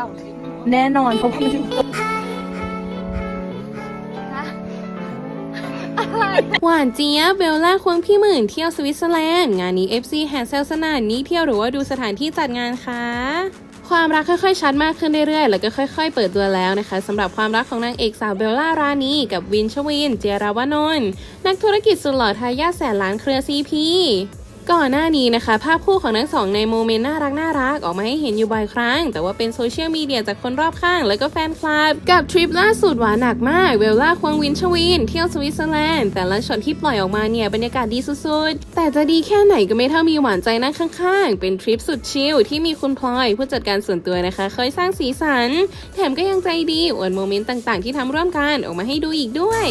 ่แน่นอนเพราะว่ามันถึงหวานเจี๊ยบเบลล่าควงพี่หมื่นเที่ยวสวิตเซอร์แลนด์ งานนี้ FC แฮนเซลสนานนี้เที่ยวหรือว่าดูสถานที่จัดงานคะความรักค่อยๆชัดมากขึ้นเรื่อยๆ แล้วก็ค่อยๆ เปิดตัวแล้วนะคะสำหรับความรักของนางเอกสาวเบลล่ารานีกับวินชวิน เจราวานนท์นักธุรกิจสุดหล่อทายาทแสนล้านเครือซีพี ก่อนหน้านี้นะคะ ภาพคู่ของทั้งสองในโมเมนต์น่ารักน่ารักออกมาให้เห็นอยู่บ่อยครั้ง แต่ว่าเป็นโซเชียลมีเดียจากคนรอบข้าง แล้วก็แฟนคลับ กับทริปล่าสุดหวานหนักมากเวลล่าควงวินชวิน เที่ยวสวิตเซอร์แลนด์ แต่ละช็อตที่ปล่อยออกมาเนี่ยบรรยากาศดีสุดๆ แต่จะดีแค่ไหนก็ไม่เท่ามีหวานใจนั่งข้างๆ เป็นทริปสุดชิลที่มีคุณพลอย ผู้จัดการส่วนตัวนะคะคอยสร้างสีสัน แถมก็ยังใจดีอวดโมเมนต์ต่างๆ ที่ทำร่วมกันออกมาให้ดูอีกด้วย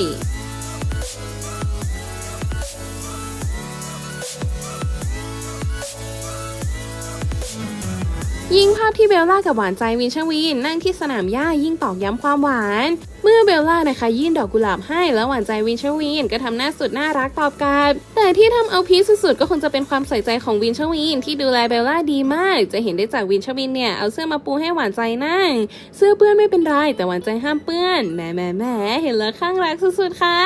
ยิ่งภาพที่เบลล่ากับหวานใจวินชวินนั่งที่สนามหญ้ายิ่งตอกย้ำความหวาน เมื่อเบลล่านะคะยื่นดอกกุหลาบให้แล้วหวานใจวินชวินก็ทำหน้าสุดน่ารักตอบกลับ แต่ที่ทำเอาพีคสุดๆ ก็คงจะเป็นความใส่ใจของวินชวินที่ดูแลเบลล่าดีมาก จะเห็นได้จากวินชวินเนี่ยเอาเสื้อมาปูให้หวานใจนั่ง เสื้อเปื้อนไม่เป็นไรแต่หวานใจห้ามเปื้อนแหมแหมแหมเห็นแล้วข้างรักสุดๆค่ะ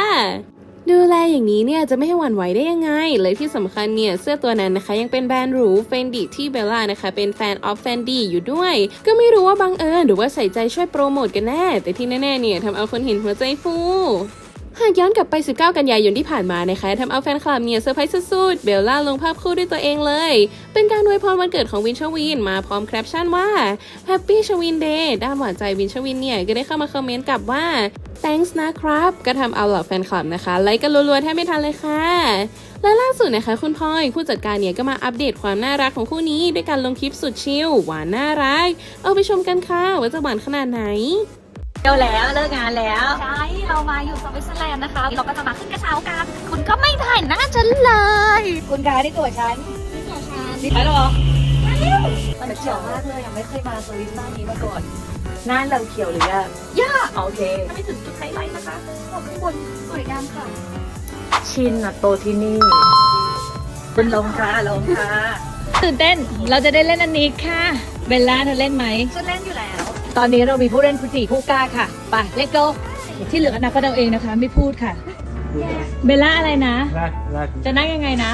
ดูแลอย่างนี้เนี่ยจะไม่ให้หวั่นไหวได้ยังไง เลยที่สำคัญเนี่ยเสื้อตัวนั้นนะคะ ยังเป็นแบรนด์หรูเฟนดิที่เบลล่านะคะ เป็นแฟนออฟเฟนดีอยู่ด้วย ก็ไม่รู้ว่าบังเอิญหรือว่าใส่ใจช่วยโปรโมทกันแน่ แต่ที่แน่ๆเนี่ยทำเอาคนเห็นหัวใจฟูหากย้อนกลับไป 19 กันยายนที่ผ่านมานะคะทำเอาแฟนคลับเนี่ยเซอร์ไพรส์สุดๆ เบลล่าลงภาพคู่ด้วยตัวเองเลย เป็นการอวยพรวันเกิดของวินชวินมาพร้อมแคปชั่นว่า Happy ชวิน Day ด้านหวานใจวินชวินเนี่ย ก็ได้เข้ามาคอมเมนต์กลับว่า thanks นะครับ ก็ทำเอาเหล่าแฟนคลับนะคะไลค์กันรัวๆแทบไม่ทันเลยค่ะ และล่าสุดนะคะ คุณพลอยผู้จัดการเนี่ยก็มาอัปเดตความน่ารักของคู่นี้ด้วยการลงคลิปสุดชิลหวานน่ารัก เอาไปชมกันค่ะว่าจะหวานขนาดไหนเที่ยวแล้วเลิกงานแล้ว ใช่ เรามาอยู่สวิตเซอร์แลนด์นะคะ เราก็จะมาขึ้นกระเช้ากัน คุณก็ไม่ถ่ายหน้าฉันเลย คุณกายที่ตัวฉันนี่ไปแล้วเหรอมันเขียวมากเลยยังไม่เคยมาสวิตบ้านนี้มาก่อน หน้าเราเขียวหรือยังย่าโอเคถ้าไม่ถึงจุดไฮไลท์นะคะขอบข้างบนสวยงามค่ะ ชินอะโตที่นี่คุณลงค่ะลงค่ะตื่นเต้น เราจะได้เล่นอันนี้ค่ะเบลล่าเธอเล่นไหมจะเล่นอยู่แล้ว ตอนนี้เรามีผู้เล่นผู้สี่ผู้กล้าค่ะไปเล็กโกที่เหลือนะก็เดาเองนะคะ ไม่พูดค่ะ เบลล่าอะไรนะจะนั่งยังไงนะ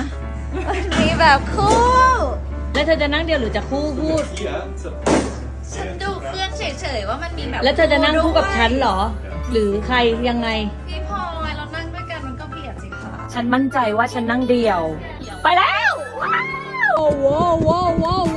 มีแบบคู่ แล้วเธอจะนั่งเดียวหรือจะคู่พูด ฉันดูเครื่องเฉยๆว่ามันมีแบบแล้วเธอจะนั่งคู่กับฉันเหรอ หรือใครยังไง พี่พลอยเรานั่งด้วยกันมันก็เบียดสิคะฉันมั่นใจว่าฉันนั่งเดียว ไปแล้วโอ้โหโว้โว้โ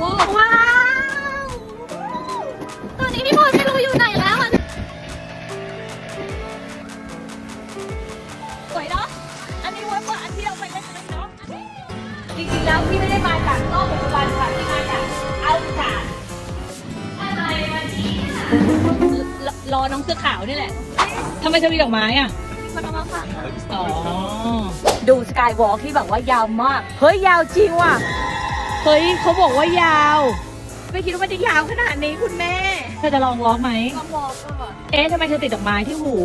ว้ว้าว น้องเสื้อขาวนี่แหละทำไมเธอมีดอกไม้อะมีคนเอามาฝากค่ะอ๋อดูสกายวอล์กที่แบบว่ายาวมาก เฮ้ยยาวจริงว่ะ เฮ้ยเขาบอกว่ายาว ไม่คิดว่ามันจะยาวขนาดนี้คุณแม่ เธอจะลองวอล์กไหมต้องวอล์กก่อนเอ๊ะทำไมเธอติดดอกไม้ที่หู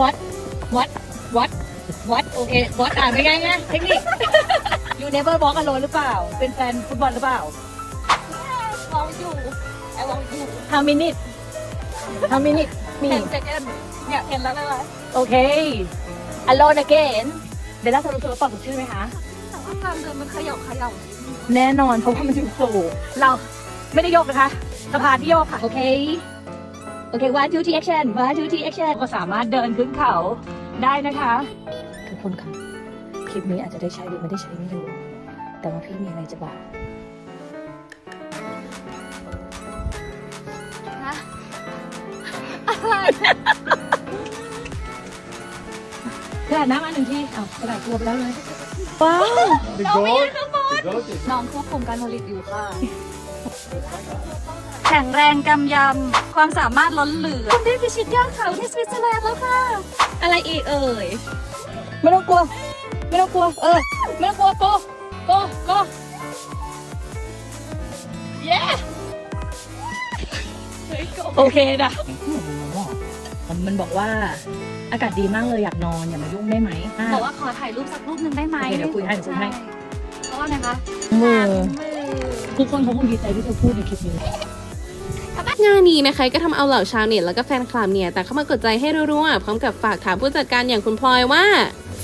what what what what โอเค what อ่านไปไงไงเทคนิค you never walk alone หรือเปล่า เป็นแฟนฟุตบอลหรือเปล่าวอล์กอยู่ไอ้วอล์กอยู่ how minute how minute มีเห็นเซ็นเนี่ยเห็นแล้วเลยโอเค alone again เบลล่าเธอรู้สึกว่าปอดสดชื่นไหมคะ แต่ว่าการเดินมันเขย่าเขย่าแน่นอนเพราะว่ามันอยู่สูงเราไม่ได้โยกนะคะสะพานที่โยกค่ะ โอเค โอเค one two three action one two three action ก็สามารถเดินขึ้นเขาได้นะคะ ทุกคนค่ะ คลิปนี้อาจจะได้ใช้หรือไม่ได้ใช้ไม่รู้แต่ว่าพี่มีอะไรจะบอก กระดาษน้ำอันหนึ่งที่เอากระดาษกลัวไปแล้วเลย ว้าวเราไม่ยืนข้างบนน้องควบคุมการผลิตอยู่ค่ะ แข็งแรงกำยำ ความสามารถล้นเหลือ คุณได้พิชิตยอดเขาที่สวิตเซอร์แลนด์แล้วค่ะ อะไรอีกเอ่ย ไม่ต้องกลัว ไม่ต้องกลัว เออ ไม่ต้องกลัวโกโกโกเย้โอเคนะ มันมันบอกว่าอากาศดีมากเลยอยากนอนอย่ามายุ่งได้ไหมอะ บอกว่าขอถ่ายรูปสักรูปหนึ่งได้ไหมโอเคเดี๋ยวคุยให้เดี๋ยวคุยให้ เพราะว่าไงคะมือ มือทุกคนเขาคงดีใจที่เธอพูดในคลิปนี้ งานนี้นะคะก็ทำเอาเหล่าชาวเน็ตแล้วก็แฟนคลับเนี่ยแต่เข้ามากดใจให้รัวๆพร้อมกับฝากถามผู้จัดการอย่างคุณพลอยว่า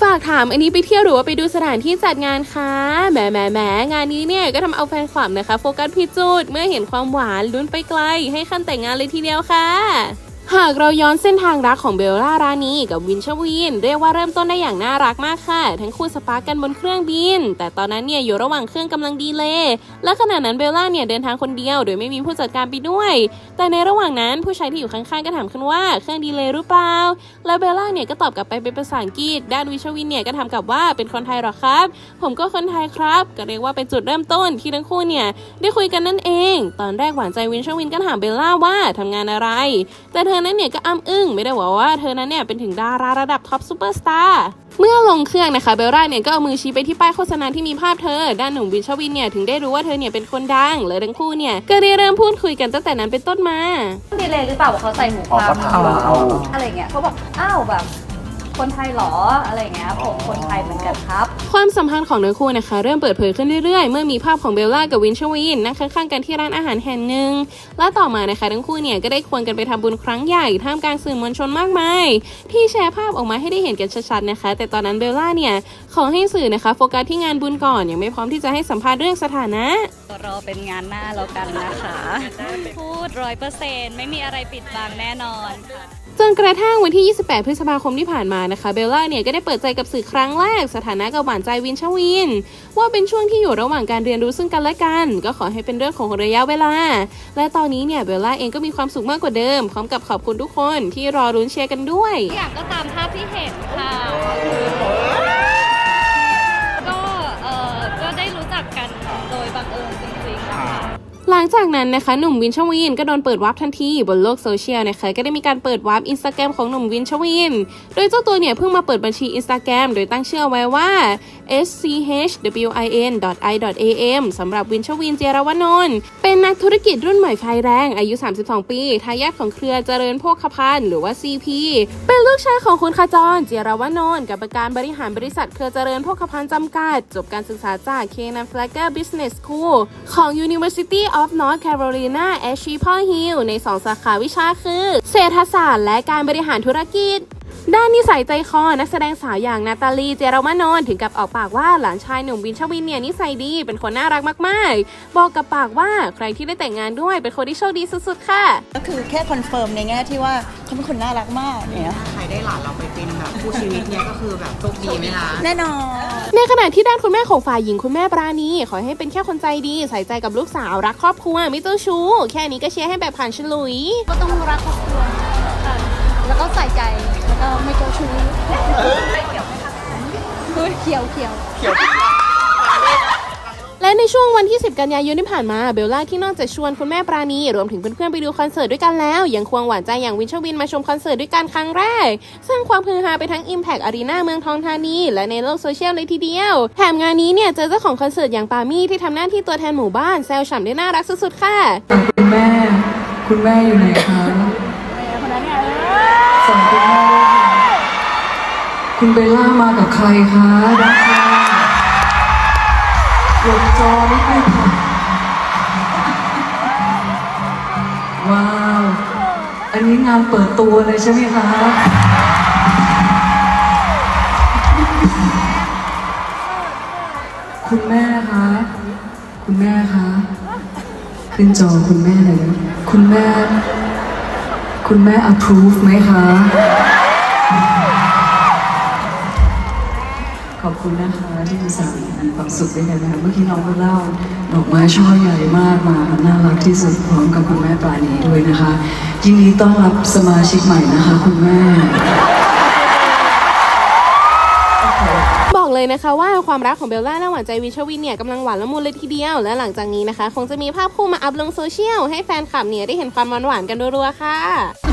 ฝากถามอันนี้ไปเที่ยวหรือว่าไปดูสถานที่จัดงานคะแหมแหมแหมงานนี้เนี่ยก็ทำเอาแฟนคลับนะคะ โฟกัสผิดจุดเมื่อเห็นความหวานลุ้นไปไกล ให้ขั้นแต่งงานเลยทีเดียวค่ะ หากเราย้อนเส้นทางรักของเบลล่ารานีกับวินชวิน เรียกว่าเริ่มต้นได้อย่างน่ารักมากค่ะ ทั้งคู่สปาร์กกันบนเครื่องบิน แต่ตอนนั้นเนี่ยอยู่ระหว่างเครื่องกำลังดีเลย์และขณะนั้นเบลล่าเนี่ยเดินทางคนเดียว โดยไม่มีผู้จัดการไปด้วย แต่ในระหว่างนั้นผู้ชายที่อยู่ข้างๆก็ถามขึ้นว่าเครื่องดีเลย์หรือเปล่า แล้วเบลล่าเนี่ยก็ตอบกลับไปเป็นภาษาอังกฤษ ด้านวินชวินเนี่ยก็ถามกลับว่าเป็นคนไทยหรอครับ ผมก็คนไทยครับ ก็เรียกว่าเป็นจุดเริ่มต้นที่ทั้งคู่เนี่ยได้คุยกันนั่นเอง ตอนแรกหวานใจวินชวินก็ถามเบลล่าว่าทำงานอะไร แต่เธอนั้นเนี่ยก็อ้ำอึ้งไม่ได้บอกว่าเธอนั้นเนี่ยเป็นถึงดาราระดับท็อปซูเปอร์สตาร์เมื่อลงเครื่องนะคะเบลล่าเนี่ยก็เอามือชี้ไปที่ป้ายโฆษณาที่มีภาพเธอ ด้านหนุ่มวินชวินเนี่ยถึงได้รู้ว่าเธอเนี่ยเป็นคนดังและทั้งคู่เนี่ยก็ได้เริ่มพูดคุยกันตั้งแต่นั้นเป็นต้นมาดีเลยหรือเปล่าว่าเขาใส่หูอ๋อฟัเขางถามเราอะไรเงี้ยเขาบอกอ้าวแบบ คนไทยเหรออะไรเงี้ยผมคนไทยเหมือนกันครับ ความสัมพันธ์ของทั้งคู่นะคะ เริ่มเปิดเผยขึ้นเรื่อยๆ เมื่อมีภาพของเบลล่ากับวินชวินนั่งข้างๆกันที่ร้านอาหารแห่งหนึ่งและต่อมานะคะทั้งคู่เนี่ยก็ได้ควงกันไปทำบุญครั้งใหญ่ท่ามกลางสื่อมวลชนมากมาย ที่แชร์ภาพออกมาให้ได้เห็นกันชัดๆนะคะ แต่ตอนนั้นเบลล่าเนี่ยขอให้สื่อนะคะโฟกัสที่งานบุญก่อนยังไม่พร้อมที่จะให้สัมภาษณ์เรื่องสถานะรอเป็นงานหน้าแล้วกันนะคะ พูดร้อยเปอร์เซ็นต์ไม่มีอะไรปิดบังแน่นอนค่ะ จนกระทั่งวันที่ 28 พฤษภาคมที่ผ่านมานะคะ เบลล่าเนี่ยก็ได้เปิดใจกับสื่อครั้งแรก สถานะกับหวานใจวินชวิน ว่าเป็นช่วงที่อยู่ระหว่างการเรียนรู้ซึ่งกันและกัน ก็ขอให้เป็นเรื่องของระยะเวลา และตอนนี้เนี่ยเบลล่าเองก็มีความสุขมากกว่าเดิม พร้อมกับขอบคุณทุกคนที่รอรุ้นเชียร์กันด้วยทุกอย่างก็ตามภาพที่เห็นค่ะ ก็เออก็ได้รู้จักกัน ลังจากนั้นนะคะหนุ่มวินชวินก็โดนเปิดวาร์ปทันทีบนโลกโซเชียลนะคะก็ได้มีการเปิดวาร์ปอินสตาแกรมของหนุ่มวินชวิน โดยเจ้าตัวเนี่ยเพิ่งมาเปิดบัญชีอินสตาแกรมโดยตั้งชื่อไว้ว่า schwin.i.am สำหรับวินชวินเจรวนนท์เป็นนักธุรกิจรุ่นใหม่ไฟแรงอายุ 32 ปีทายาทของเครือเจริญโภคภัณฑ์หรือว่า CP เป็นลูกชายของคุณขจรเจรวนนท์กับการบริหารบริษัทเครือเจริญโภคภัณฑ์จำกัด จบการศึกษาจาก K n a n Flagger Business School ของ University of North Carolina at Chapel Hill ใน 2 สาขาวิชาคือ เศรษฐศาสตร์และการบริหารธุรกิจ ด้านนิสัยใจคอ นักแสดงสาวอย่างนาตาลี เจรวานนท์ถึงกับออกปากว่าหลานชายหนุ่มวินชวินเนี่ยนิสัยดี เป็นคนน่ารักมากๆ บอกกับปากว่าใครที่ได้แต่งงานด้วยเป็นคนที่โชคดีสุดๆ ค่ะ ก็คือแค่คอนเฟิร์มในแง่ที่ว่าเขาเป็นคนน่ารักมากเนี่ยใครได้หลานเราไปเป็นแบบคู่ชีวิตเนี่ยก็คือแบบโชคดีไหมคะแน่นอน ในขณะที่ด้านคุณแม่ของฝ่ายหญิงคุณแม่ปราณีขอให้เป็นแค่คนใจดีใส่ใจกับลูกสาวรักครอบครัวไม่เจ้าชู้แค่นี้ก็เชียร์ให้แบบผ่านฉลุย ก็ต้องรักครอบครัวค่ะแล้วก็ใส่ใจ แล้วก็ไม่เจ้าชู้คือเขียว เขียวและในช่วงวันที่ 10 กันยายนที่ผ่านมาเบลล่าที่นอกจากชวนคุณแม่ปราณี รวมถึงเพื่อนๆไปดูคอนเสิร์ตด้วยกันแล้ว ยังควงหวานใจอย่างวินชวินมาชมคอนเสิร์ตด้วยกันครั้งแรก สร้างความฮือฮาไปทั้ง Impact Arena เมืองทองธานี และในโลกโซเชียลเลยทีเดียว แถมงานนี้เนี่ยเจอเจ้าของคอนเสิร์ตอย่างปามี่ที่ทำหน้าที่ตัวแทนหมู่บ้านแซวฉ่ำได้น่ารักสุดๆค่ะคุณแม่ คุณแม่อยู่ไหนคะส่งคุณแม่ด้วย คุณเบลล่ามากับใครคะด้านข้างหลบจอนิดนึงค่ะว้าว อันนี้งานเปิดตัวเลยใช่ไหมคะคุณแม่คะ คุณแม่คะ ขึ้นจอคุณแม่หน่อยคุณแม่ คุณแม่ approve ไหมคะ ความสุขด้วยกันนะคะเมื่อกี้น้องก็เล่าดอกไม้ช่อใหญ่มากมาน่ารักที่สุดพร้อมกับคุณแม่ปราณีด้วยนะคะยินดีต้อนรับสมาชิกใหม่นะคะ คุณแม่บอกเลยนะคะว่าความรักของเบลล่าและหวานใจวิชวินเนี่ยกำลังหวานละมุนเลยทีเดียว และหลังจากนี้นะคะ คงจะมีภาพคู่มาอัพลงโซเชียลให้แฟนคลับเนี่ยได้เห็นความหวานๆกันรัวๆค่ะ